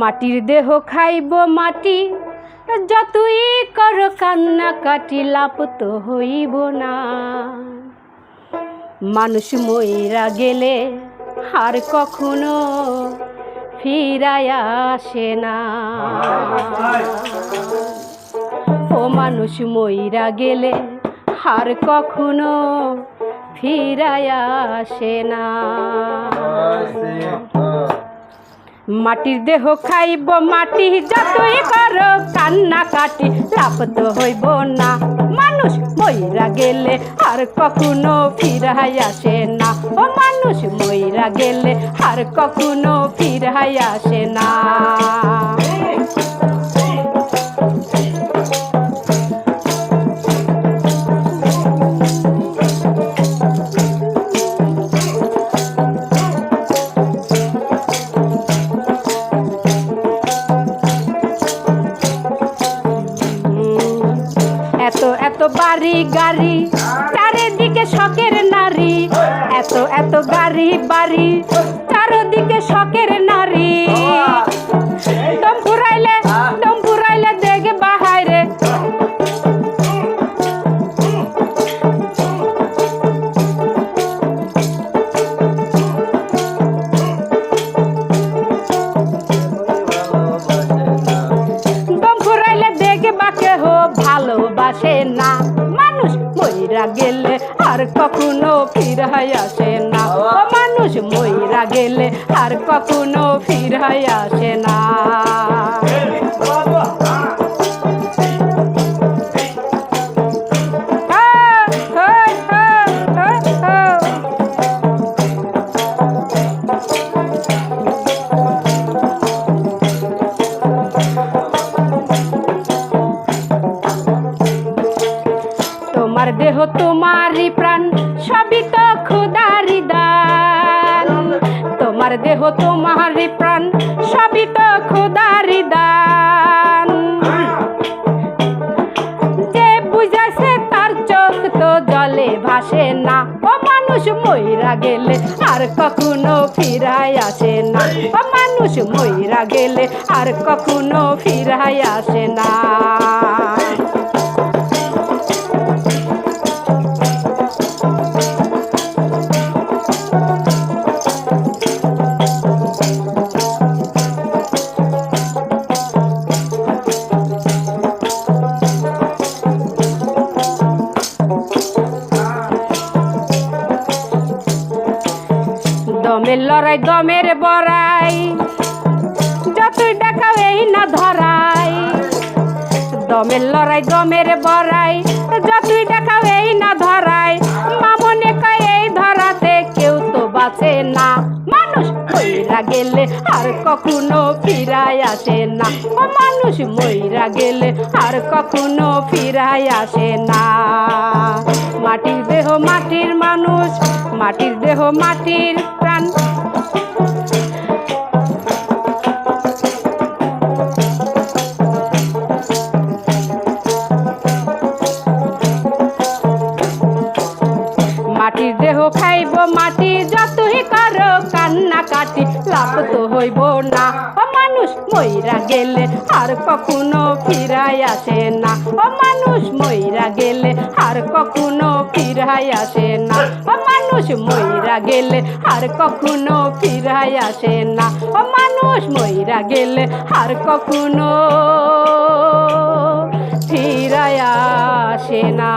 মাটির দেহ খাইব মাটি, যতই কর কান্না কাটি লাভ তো হইব না। মানুষ মইরা গেলে আর কখনো ফিরায় আসে না। ও মানুষ মইরা গেলে আর কখনো ফিরায় আসে না। মাটির দেহ খাইব, মাটি যতই করো, কান্না কাটি লাভ তো হইব না। মানুষ মইরা গেলে আর কখনো ফিরাই আসে না। ও মানুষ মইরা গেলে আর কখনো ফিরাই আসে না। বাড়ি গাড়ি চারিদিকে শখের নারী। এত এত গাড়ি বাড়ি চারদিকে শখের নারী। মইরা গেলে আর কখনো ফিরাই আসে না। মানুষ মইরা গেলে আর কখনো ফিরাই আসে না। খুদারি দান। তোমার দেহ, তোমারই প্রাণ, সবই তো খুদারি দান। যে বুঝাছে তার চোখ তো জলে ভাসে না। ও মানুষ মইরা গেলে আর কখনো ফিরাই আসে না। ও মানুষ মইরা গেলে আর কখনো ফিরাই আসে না। লড়াই দমের বড়াই, যতই দেখাও এই না ধরাই। দমের লড়াই, দমের বড়াই, যতই দেখাও এই না ধরাই। মামনে কয় এই ধরাতে কেউ তো বাঁচে না। মানুষ মইরা গেলে আর কখনো ফিরাই আসে না। মানুষ মইরা গেলে আর কখনো ফিরাই আসে না। মাটির দেহ মাটির মানুষ, মাটির দেহ মাটির প্রাণ মাটির দেহ খাইব মাটি যতই করো কান্না কাটি লাভ তো হইব না। মানুষ মইরা গেলে আর কখনো ফিরাই আসে না। ও মানুষ মইরা গেলে আর কখনো ফিরাই আসে না। ও মানুষ মইরা গেলে আর কখনো ফিরাই আসে না। ও মানুষ মইরা গেলে আর কখনো ফিরাই আসে না।